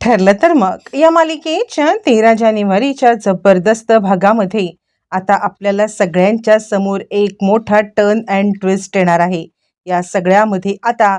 ठरलं तर मग. या मालिकेच्या तेरा जानेवारीच्या जबरदस्त भागामध्ये आता आपल्याला सगळ्यांच्या समोर एक मोठा टर्न अँड ट्विस्ट येणार आहे. या सगळ्यामध्ये आता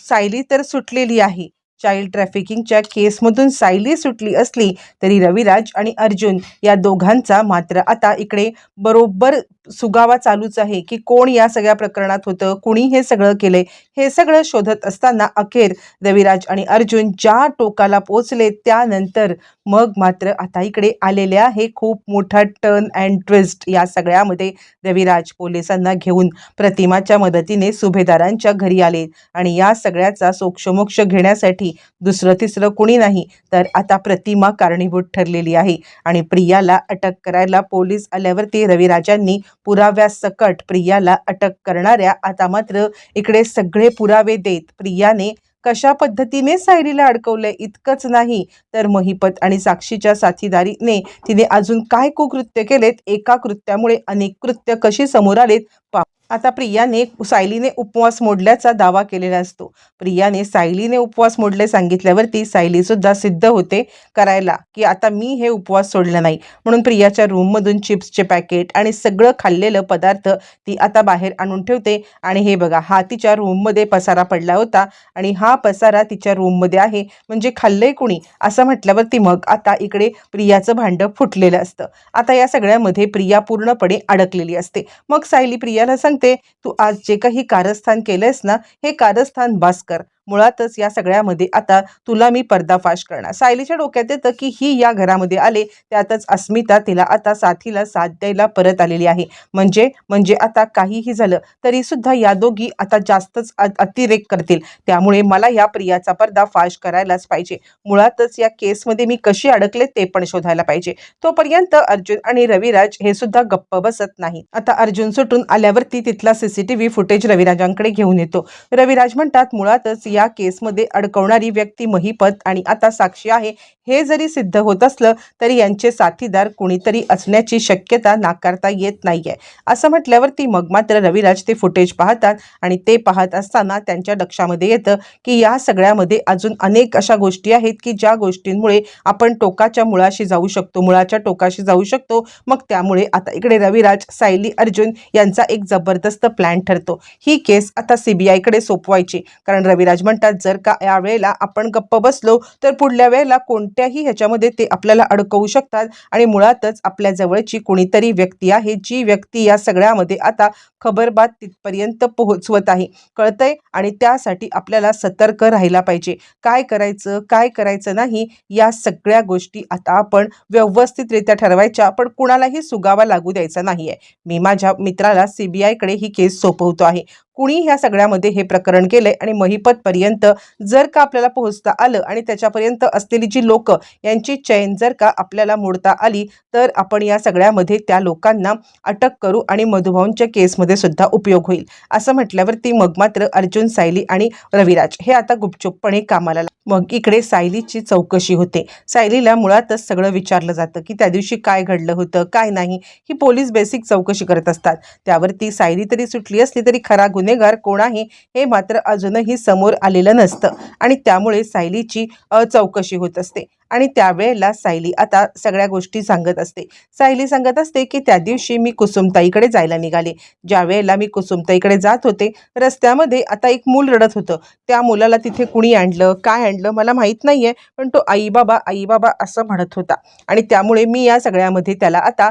सायली तर सुटलेली आहे. चाइल्ड ट्रॅफिकिंगच्या केसमधून सायली सुटली असली तरी रविराज आणि अर्जुन या दोघांचा मात्र आता इकडे बरोबर सुगावा चालूच आहे की कोण या सगळ्या प्रकरणात होतं कुणी हे सगळं केलंय हे सगळं शोधत असताना अखेर रविराज आणि अर्जुन ज्या टोकाला पोचले त्यानंतर मग मात्र आता इकडे आलेले आहे. खूप मोठा टर्न अँड ट्विस्ट या सगळ्यामध्ये रविराज पोलिसांना घेऊन प्रतिमाच्या मदतीने सुभेदारांच्या घरी आले. आणि या सगळ्याचा सोक्षमोक्ष घेण्यासाठी दुसरं तिसरं कुणी नाही तर आता प्रतिमा कारणीभूत ठरलेली आहे. आणि प्रियाला अटक करायला पोलीस आल्यावरती रविराजांनी पुराव्यासकट प्रियाला अटक करणाऱ्या आता मात्र इकडे सगळे पुरावे देत प्रियाने कशा पद्धतीने सायरीला अडकवलंय इतकंच नाही तर महिपत आणि साक्षीच्या साथीदारीने तिने अजून काय कुकृत्य केलेत? एका कृत्यामुळे अनेक कृत्य कशी समोर आलेत? पा आता प्रियाने सायलीने उपवास मोडल्याचा दावा केलेला असतो. प्रियाने सायलीने उपवास मोडले सांगितल्यावरती सायली सुद्धा सिद्ध होते करायला की आता मी हे उपवास सोडलं नाही. म्हणून प्रियाच्या रूममधून चिप्सचे पॅकेट आणि सगळं खाल्लेलं पदार्थ ती आता बाहेर आणून ठेवते. आणि हे बघा हा तिच्या रूममध्ये पसारा पडला होता आणि हा पसारा तिच्या रूममध्ये आहे. म्हणजे खाल्लंय कुणी? असं म्हटल्यावरती मग आता इकडे प्रियाचं भांडं फुटलेलं असतं. आता या सगळ्यामध्ये प्रिया पूर्णपणे अडकलेली असते. मग सायली प्रियाला म्हणते तू आज जे काही कारस्थान केलंयस ना हे कारस्थान बास कर. मुळातच या सगळ्यामध्ये आता तुला मी पर्दाफाश करणार. सायलीच्या डोक्यात येतं की ही या घरामध्ये आले त्यातच अस्मिता तिला आता साथीला साथ द्यायला परत आलेली आहे. म्हणजे म्हणजे आता काहीही झालं तरी सुद्धा या दोघी आता जास्तच अतिरेक करतील. त्यामुळे मला या प्रियाचा पर्दाफाश करायलाच पाहिजे. मुळातच या केसमध्ये मी कशी अडकले ते पण शोधायला पाहिजे. तोपर्यंत अर्जुन आणि रविराज हे सुद्धा गप्प बसत नाही आता अर्जुन सुटून आल्यावरती तिथला सीसीटीव्ही फुटेज रविराजांकडे घेऊन येतो. रविराज म्हणतात मुळातच या केसमध्ये अडकवणारी व्यक्ती महिपत आणि आता साक्षी आहे हे जरी सिद्ध होत असलं तरी यांचे साथीदार कुणीतरी असण्याची शक्यता नाकारता येत नाहीये. असं म्हटल्यावरती मग मात्र रविराज ते फुटेज पाहतात आणि ते पाहत असताना त्यांच्या लक्षामध्ये येतं की या सगळ्यामध्ये अजून अनेक अशा गोष्टी आहेत की ज्या गोष्टींमुळे आपण टोकाच्या मुळाशी जाऊ शकतो मुळाच्या टोकाशी जाऊ शकतो. मग त्यामुळे आता इकडे रविराज सायली अर्जुन यांचा एक जबरदस्त प्लॅन ठरतो. ही केस आता सीबीआयकडे सोपवायची कारण रविराज म्हणतात जर का यावेळेला आपण गप्प बसलो तर पुढल्या वेळेला कोणत्याही ह्याच्यामध्ये ते आपल्याला अडकवू शकतात. आणि मुळातच आपल्या जवळची कोणीतरी व्यक्ती आहे जी व्यक्ती या सगळ्यामध्ये आता खबरबात तिथपर्यंत पोहोचवत आहे. कळतंय? आणि त्यासाठी आपल्याला सतर्क राहिला पाहिजे. काय करायचं काय करायचं नाही या सगळ्या गोष्टी आता आपण व्यवस्थितरित्या ठरवायच्या. पण कुणालाही सुगावा लागू द्यायचा नाहीये. मी माझ्या मित्राला सीबीआयकडे ही केस सोपवतो आहे. कुणी ह्या सगळ्यामध्ये हे प्रकरण केलंय आणि महिपतपर्यंत जर का आपल्याला पोहोचता आलं आणि त्याच्यापर्यंत असलेली जी लोक यांची चैन जर का आपल्याला मोडता आली तर आपण या सगळ्यामध्ये त्या लोकांना अटक करू आणि मधुभाऊंच्या केसमध्ये सुद्धा उपयोग होईल. असं म्हटल्यावरती मग मात्र अर्जुन सायली आणि रविराज हे आता गुपचूपपणे कामाला मग इकडे सायलीची चौकशी होते. सायलीला मुळातच सगळं विचारलं जातं की त्या दिवशी काय घडलं होतं काय नाही. ही पोलीस बेसिक चौकशी करत असतात. त्यावरती सायली तरी सुटली असली तरी खरा गुन्हेगार कोण आहे हे मात्र अजूनही समोर आलेलं नसतं. आणि त्यामुळे सायलीची चौकशी होत असते. आणि त्यावेळेला सायली आता सगळ्या गोष्टी सांगत असते. सायली सांगत असते की त्या दिवशी मी कुसुमताईकडे जायला निघाले. ज्या वेळेला मी कुसुमताईकडे जात होते रस्त्यामध्ये आता एक मूल रडत होतं. त्या मुलाला तिथे कुणी आणलं काय आणलं मला माहीत नाही आहे पण तो आई बाबा आई बाबा असं म्हणत होता. आणि त्यामुळे मी या सगळ्यामध्ये त्याला आता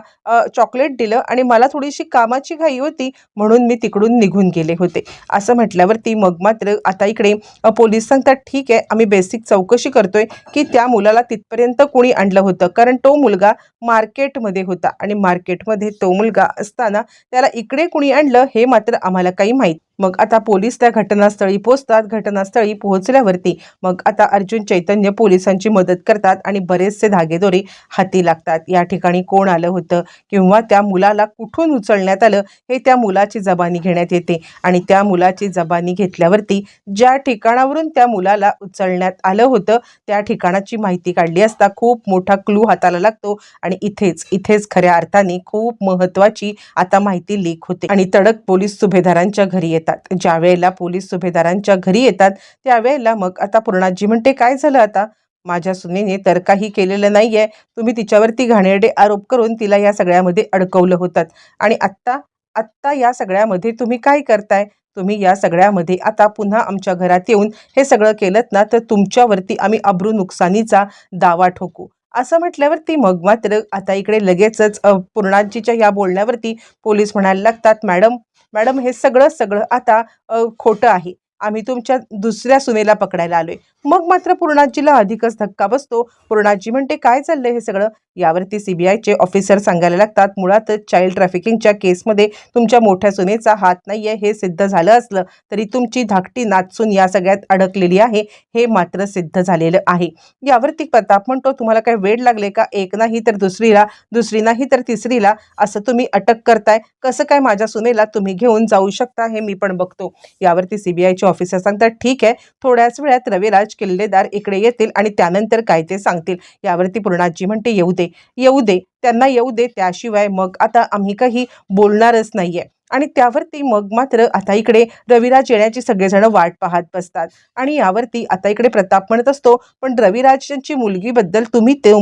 चॉकलेट दिलं आणि मला थोडीशी कामाची घाई होती म्हणून मी तिकडून निघून गेले होते. असं म्हटल्यावरती मग मात्र आता इकडे पोलीस सांगतात ठीक आहे आम्ही बेसिक चौकशी करतोय की त्या मुलाला तिथपर्यंत कोणी आणलं होतं. कारण तो मुलगा मार्केटमध्ये होता आणि मार्केटमध्ये तो मुलगा असताना त्याला इकडे कुणी आणलं हे मात्र आम्हाला काही माहीत मग आता पोलीस त्या घटनास्थळी पोहोचतात घटनास्थळी पोहोचल्यावरती मग आता अर्जुन चैतन्य पोलिसांची मदत करतात आणि बरेचसे धागेदोरे हाती लागतात. या ठिकाणी कोण आलं होतं किंवा त्या मुलाला कुठून उचलण्यात आलं हे त्या मुलाची जबानी घेण्यात येते आणि त्या मुलाची जबानी घेतल्यावरती ज्या ठिकाणावरून त्या मुलाला उचलण्यात आलं होतं त्या ठिकाणाची माहिती काढली असता खूप मोठा क्लू हाताला लागतो आणि इथेच इथेच खऱ्या अर्थाने खूप महत्त्वाची आता माहिती लीक होते. आणि तडक पोलीस सुभेदारांच्या घरी येतात. ज्या वेळेला पोलीस सुभेदारांच्या घरी येतात त्यावेळेला मग आता पूर्णाजी म्हणते काय झालं आता? माझ्या सुनेने तर काही केलेलं नाही आहे तुम्ही तिच्यावरती घाणेरडे आरोप करून तिला या सगळ्यामध्ये अडकवलं होतात. आणि आत्ता आत्ता या सगळ्यामध्ये तुम्ही काय करताय? तुम्ही या सगळ्यामध्ये आता पुन्हा आमच्या घरात येऊन हे सगळं केलं ना तर तुमच्यावरती आम्ही अब्रू नुकसानीचा दावा ठोकू. असं म्हटल्यावरती मग मात्र आता इकडे लगेचच पूर्णाजीच्या या बोलण्यावरती पोलीस म्हणायला लागतात मॅडम मॅडम हे सगळं सगळं आता खोटं आहे. आम्ही तुमच्या दुसऱ्या सुनेला पकडायला आलोय. मग मात्र पूर्णाजीला अधिकच धक्का बसतो. पूर्णाजी म्हणते काय चाललंय हे सगळं? यावरती सीबीआयचे ऑफिसर सांगायला लागतात मुळातच चाइल्ड ट्रॅफिकिंगच्या केसमध्ये तुमच्या मोठ्या सुनेचा हात नाहीये हे सिद्ध झालं असलं तरी तुमची धाकटी नाचून या सगळ्यात अडकलेली आहे हे मात्र सिद्ध झालेलं आहे. यावरती प्रताप म्हणतो तुम्हाला काय वेळ लागले का? एक नाही तर दुसरीला दुसरी नाही तर तिसरीला असं तुम्ही अटक करताय. कसं काय माझ्या सुनेला तुम्ही घेऊन जाऊ शकता हे मी पण बघतो. यावरती सीबीआयचे ऑफिसर सांगतात ठीक आहे थोड्याच वेळात रविराज किल्लेदार इकडे येतील आणि त्यानंतर काय ते सांगतील. यावरती पूर्णाजी म्हणते येऊ दे. येऊ दे त्यांना येऊ दे त्याशिवाय मग आता आम्ही काही बोलणारच नाहीये. आणि त्यावरती मग मात्र आता इकडे रविराज येण्याची सगळेजण वाट पाहत बसतात. आणि यावरती आता इकडे प्रताप म्हणत असतो पण रविराजांची मुलगीबद्दल तुम्ही ते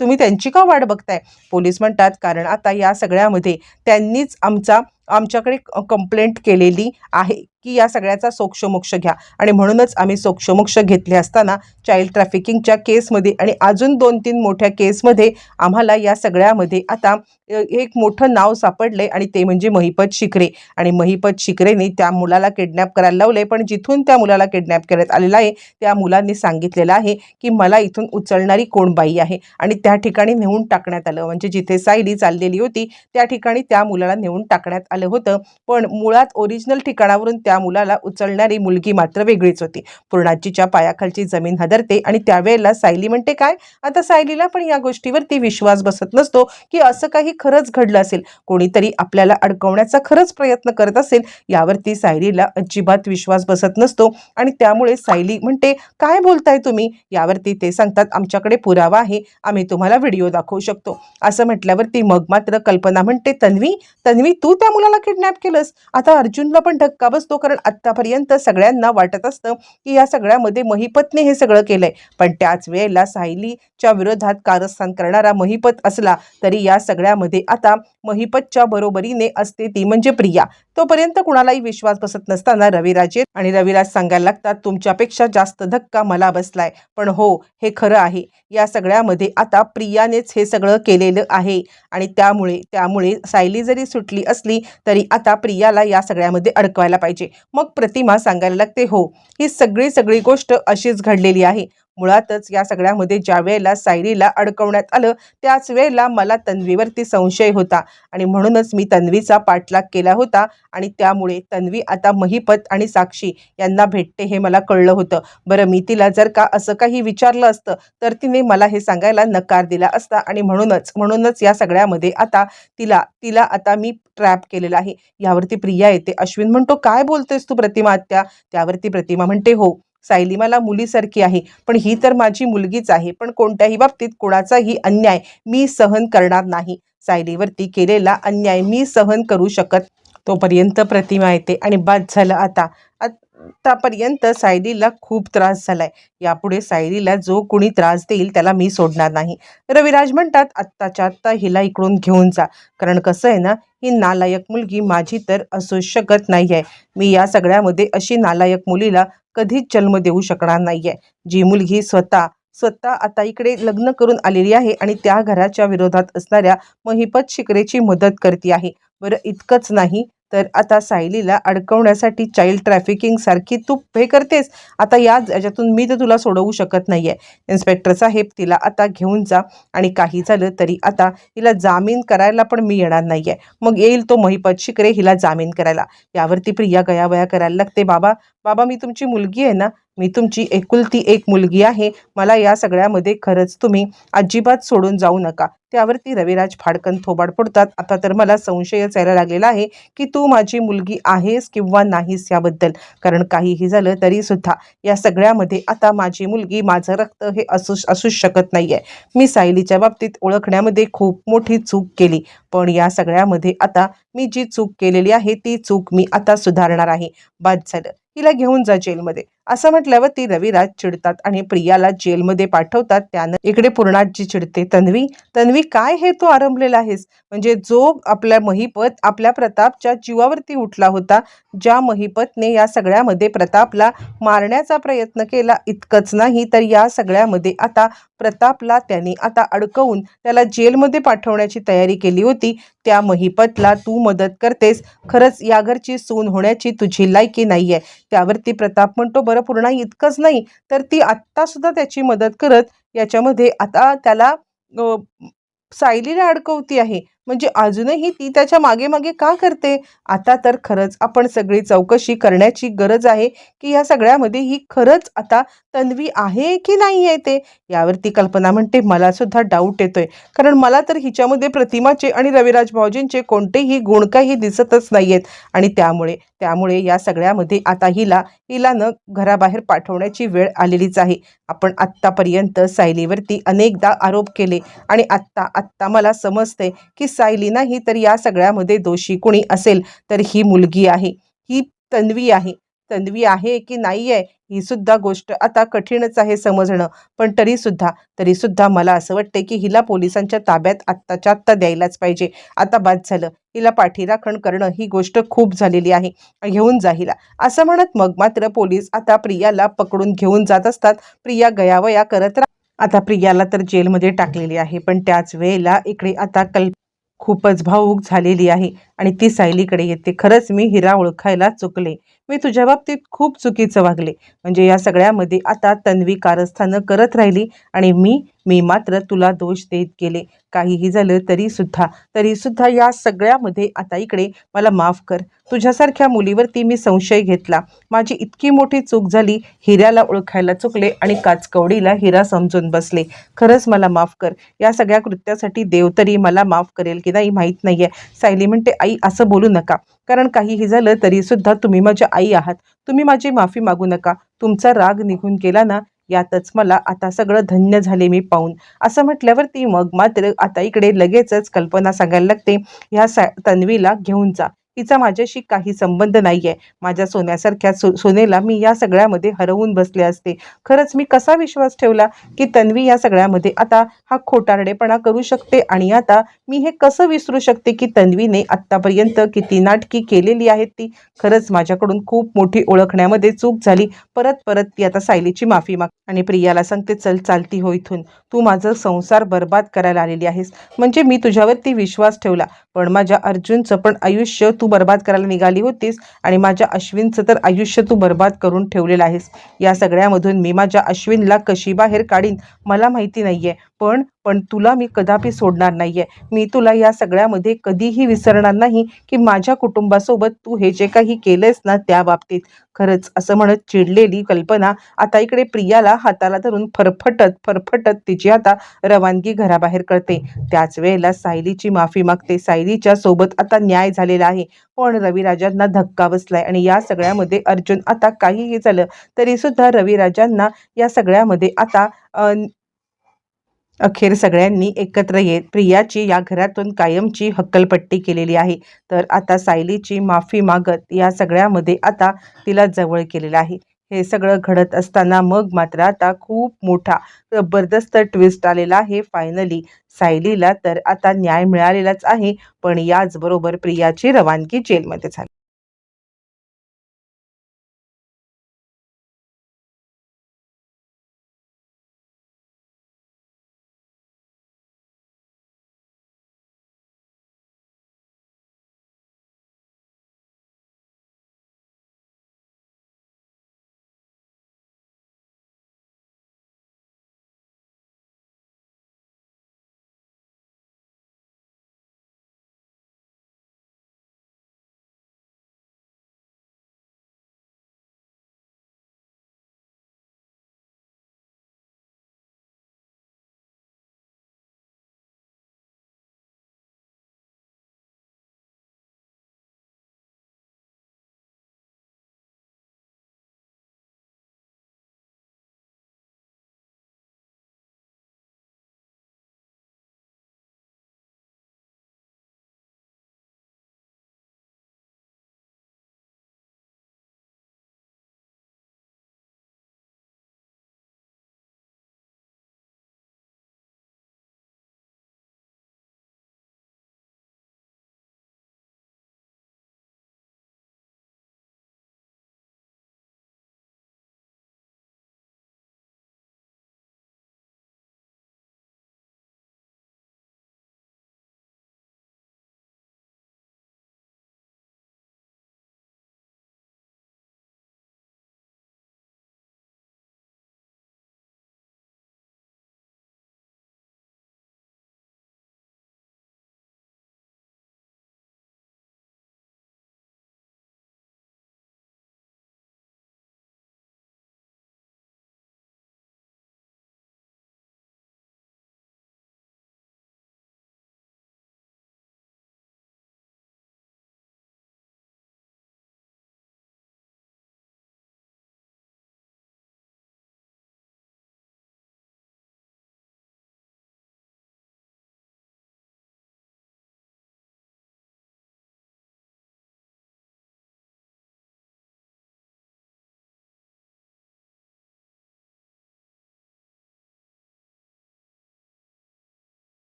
तुम्ही त्यांची का वाट बघताय? पोलीस म्हणतात कारण आता या सगळ्यामध्ये त्यांनीच आमचा आमच्याकडे कंप्लेंट केलेली आहे. की या सगळ्याचा सोक्षमोक्ष घ्या. आणि म्हणूनच आम्ही सोक्षमोक्ष घेतले असताना चाइल्ड ट्रॅफिकिंगच्या केसमध्ये आणि अजून दोन तीन मोठ्या केसमध्ये आम्हाला या सगळ्यामध्ये आता एक मोठं नाव सापडले आणि ते म्हणजे महिपत शिकरे आणि महिपत शिकरेने त्या मुलाला किडनॅप करायला लावले पण जिथून त्या मुलाला किडनॅप करण्यात आलेला आहे त्या मुलांनी सांगितलेलं आहे की मला इथून उचलणारी कोण बाई आहे. आणि त्या ठिकाणी नेऊन टाकण्यात आलं. म्हणजे जिथे सायली चाललेली होती त्या ठिकाणी त्या मुलाला नेऊन टाकण्यात आलं होतं. पण मुळात ओरिजिनल ठिकाणावरून त्या मुलाला उचलणारी मुलगी मात्र वेगळीच होती. पूर्णाजीच्या पायाखालची जमीन हदरते आणि त्यावेळेला सायली म्हणते काय? आता सायलीला पण या गोष्टीवरती विश्वास बसत नसतो की असं काही खरंच घडलं असेल. कोणीतरी आपल्याला अडकवण्याचा खरंच प्रयत्न करत असेल यावरती सायलीला अजिबात विश्वास बसत नसतो आणि त्यामुळे सायली म्हणते काय बोलताय तुम्ही? यावरती ते सांगतात आमच्याकडे पुरावा आहे आम्ही तुम्हाला व्हिडिओ दाखवू शकतो. असं म्हटल्यावरती मग मात्र कल्पना म्हणते तन्वी तन्वी तू त्या मुलाला किडनॅप केलंस? आता अर्जुनला पण धक्का बसतो कारण आत्तापर्यंत सगळ्यांना वाटत असतं की या सगळ्यामध्ये महिपतने हे सगळं केलंय. पण त्याच वेळेला सायलीच्या विरोधात कारस्थान करणारा महिपत असला तरी या सगळ्यामध्ये आता महिपतच्या बरोबरीने असते ती म्हणजे प्रिया. तोपर्यंत कुणालाही विश्वास बसत नसताना रविराजे आणि रविराज सांगायला लागतात तुमच्यापेक्षा जास्त धक्का मला बसलाय. पण हो हे खरं आहे. या सगळ्यामध्ये आता प्रियानेच हे सगळं केलेलं आहे आणि त्यामुळे त्यामुळे सायली जरी सुटली असली तरी आता प्रियाला या सगळ्यामध्ये अडकवायला पाहिजे. मग प्रतिमा सांगायला लागते हो ही सगळी सगळी गोष्ट अशीच घडलेली आहे. मुळातच या सगळ्यामध्ये ज्या वेळेला सायरीला अडकवण्यात आलं त्याच वेळेला मला तन्वीवरती संशय होता. आणि म्हणूनच मी तन्वीचा पाठलाग केला होता आणि त्यामुळे तन्वी आता महिपत आणि साक्षी यांना भेटते हे मला कळलं होतं. बरं मी तिला जर का असं काही विचारलं असतं तर तिने मला हे सांगायला नकार दिला असता आणि म्हणूनच म्हणूनच या सगळ्यामध्ये आता तिला तिला आता मी ट्रॅप केलेला आहे. यावरती प्रिया येते. अश्विन म्हणतो काय बोलतेस तू प्रतिमा आत्या? त्यावरती प्रतिमा म्हणते हो सायली मला मुलीसारखी आहे. पण ही तर माझी मुलगीच आहे. पण कोणत्याही बाबतीत कोणाचाही अन्याय मी सहन करणार नाही. सायलीवरती केलेला अन्याय मी सहन करू शकत तोपर्यंत प्रतिमा येते आणि बाद झालं आता. आतापर्यंत सायलीला खूप त्रास झालाय. यापुढे सायलीला जो कुणी त्रास देईल त्याला मी सोडणार नाही. रविराज म्हणतात आत्ताच्या आत्ता हिला इकडून घेऊन जा. कारण कसं आहे ना ही नालायक मुलगी माझी तर असू शकत नाही आहे मी या सगळ्यामध्ये अशी नालायक मुलीला कधीच जन्म देऊ शकणार नाही आहे जी मुलगी स्वतः स्वतः आता इकडे लग्न करून आलेली आहे आणि त्या घराच्या विरोधात असणाऱ्या महिपत शिकरेची मदत करते आहे. बरं इतकंच नाही तर आता सायलीला अडकवण्यासाठी चाइल्ड ट्रॅफिकिंग सारखी तू हे करतेस. आता या याच्यातून मी तर तुला सोडवू शकत नाही आहे इन्स्पेक्टर साहेब तिला आता घेऊन जा आणि काही झालं तरी आता हिला जामीन करायला पण मी येणार नाही आहे मग येईल तो महिपत शिकरे हिला जामीन करायला. यावरती प्रिया गयावया करायला लागते बाबा. बाबा मी तुमची मुलगी आहे ना मी तुमची एकुलती एक मुलगी आहे मला या सगळ्यामध्ये खरंच तुम्ही अजिबात सोडून जाऊ नका. त्यावरती रविराज फाडकन थोबाड पडतात आता तर मला संशयच यायला लागलेला आहे की तू माझी मुलगी आहेस किंवा नाहीस याबद्दल. कारण काहीही झालं तरी सुद्धा या सगळ्यामध्ये आता माझी मुलगी माझं रक्त हे असू असूच शकत नाही आहे मी सायलीच्या बाबतीत ओळखण्यामध्ये खूप मोठी चूक केली. पण या सगळ्यामध्ये आता मी जी चूक केलेली आहे ती चूक मी आता सुधारणार आहे. बाद झालं. हिला घेऊन जा जेलमध्ये. असं म्हटल्यावर ती रविराज चिडतात आणि प्रियाला जेलमध्ये पाठवतात. त्यानं इकडे पूर्णाजी चिडते तन्वी तन्वी काय हे तू आरंभलेला आहेस? म्हणजे जो आपल्या महिपत आपल्या प्रतापच्या जीवावरती उठला होता ज्या महिपतने या सगळ्यामध्ये प्रतापला मारण्याचा प्रयत्न केला इतकंच नाही तर या सगळ्यामध्ये आता प्रतापला त्यांनी आता अडकवून त्याला जेलमध्ये पाठवण्याची तयारी केली होती. त्या महिपतला तू मदत करतेस. खरंच या घरची सून होण्याची तुझी लायकी नाही आहे त्यावरती प्रताप म्हणतो बरं पूर्ण इतकंच नाही तर ती आत्ता सुद्धा त्याची मदत करत याच्यामध्ये आता त्याला सायलीला अडकवती आहे. म्हणजे अजूनही ती त्याच्यामागे मागे का करते? आता तर खरंच आपण सगळी चौकशी करण्याची गरज आहे की या सगळ्यामध्ये ही खरंच आता तन्वी आहे की नाही आहे ते? यावरती कल्पना म्हणते मला सुद्धा डाऊट येतोय. कारण मला तर हिच्यामध्ये प्रतिमाचे आणि रविराज भाऊजींचे कोणतेही गुण काही दिसतच नाही आहेत आणि त्यामुळे त्यामुळे या सगळ्यामध्ये आता हिला हिला न घराबाहेर पाठवण्याची वेळ आलेलीच आहे. आपण आत्तापर्यंत सायलीवरती अनेकदा आरोप केले आणि आत्ता आत्ता मला समजते की सायली नाही तर या सगळ्यामध्ये दोषी कुणी असेल तर ही मुलगी आहे. ही तन्वी आहे. तन्वी आहे की नाही आहे ही सुद्धा गोष्ट आता कठीणच आहे समजणं. पण तरी सुद्धा तरी सुद्धा मला असं वाटते की हिला पोलिसांच्या ताब्यात आत्ताच्या आत्ता द्यायलाच पाहिजे. आता बाद झालं. हिला पाठीराखण करणं ही गोष्ट खूप झालेली आहे. घेऊन जा हिला. असं म्हणत मग मात्र पोलीस आता प्रियाला पकडून घेऊन जात असतात. प्रिया गयावया करत आता प्रियाला तर जेलमध्ये टाकलेली आहे. पण त्याच वेळेला इकडे आता कल्प खूपच भावूक झालेली आहे. आणि ती सायलीकडे येते. खरंच मी हिरा ओळखायला चुकले. मी तुझ्या बाबतीत खूप चुकीचं वागले. म्हणजे या सगळ्यामध्ये आता तन्वी कारस्थानं करत राहिली आणि मी मी मात्र तुला दोष देत गेले. काहीही झालं तरी सुद्धा तरी सुद्धा या सगळ्यामध्ये आता इकडे मला माफ कर. तुझ्यासारख्या मुलीवरती मी संशय घेतला. माझी इतकी मोठी चूक झाली हिऱ्याला ओळखायला चुकले आणि काचकवडीला हिरा समजून बसले. खरंच मला माफ कर. या सगळ्या कृत्यासाठी देव तरी मला माफ करेल की नाही माहीत नाही आहे सायली म्हणते आई असं बोलू नका. कारण काहीही झालं तरी सुद्धा तुम्ही माझ्या आई आहात. तुम्ही माझी माफी मागू नका. तुमचा राग निघून गेला ना यातच मला आता सगळं धन्य झाले मी पाहून. असं म्हटल्यावरती मग मात्र आता इकडे लगेचच कल्पना सांगायला लागते. ह्या सा तन्वीला घेऊन जा. तिचा माझ्याशी काही संबंध नाही आहे माझ्या सोन्यासारख्या सो सोनेला मी या सगळ्यामध्ये हरवून बसले असते. खरंच मी कसा विश्वास ठेवला की तन्वी या सगळ्यामध्ये आता हा खोटारडेपणा करू शकते आणि आता मी हे कसं विसरू शकते की तन्वीने आत्तापर्यंत किती नाटकी केलेली आहेत ती? खरंच माझ्याकडून खूप मोठी ओळखण्यामध्ये चूक झाली. परत परत ती आता सायलीची माफी माग आणि प्रियाला सांगते चल चालती हो इथून. तू माझं संसार बर्बाद करायला आलेली आहेस. म्हणजे मी तुझ्यावरती विश्वास ठेवला. पण माझ्या अर्जुनचं पण आयुष्य तू बर्बाद करायला निघाली होतीस आणि माझ्या अश्विनचं तर आयुष्य तू बर्बाद करून ठेवलेलं आहेस. या सगळ्यामधून मी माझ्या अश्विनला कशी बाहेर काढीन? मला माहिती नाही आहे पण पण तुला मी कदापि सोडणार नाही आहे मी तुला या सगळ्यामध्ये कधीही विसरणार नाही की माझ्या कुटुंबासोबत तू हे जे काही केलंयस ना त्या बाबतीत. खरंच असं म्हणत चिडलेली कल्पना आता इकडे प्रियाला हाताला धरून फरफटत फरफटत तिची आता रवानगी घराबाहेर करते. त्याच वेळेला सायलीची माफी मागते. सायलीच्या सोबत आता न्याय झालेला आहे. पण रविराजांना धक्का बसलाय आणि या सगळ्यामध्ये अर्जुन आता काहीही झालं तरी सुद्धा रविराजांना या सगळ्यामध्ये आता अखेर सगळ्यांनी एकत्र येत प्रियाची या घरातून कायमची हक्कलपट्टी केलेली आहे. तर आता सायलीची माफी मागत या सगळ्यामध्ये आता तिला जवळ केलेलं आहे. हे सगळं घडत असताना मग मात्र आता खूप मोठा जबरदस्त ट्विस्ट आलेला आहे फायनली सायलीला तर आता न्याय मिळालेलाच आहे पण याचबरोबर प्रियाची रवानगी जेलमध्ये झाली.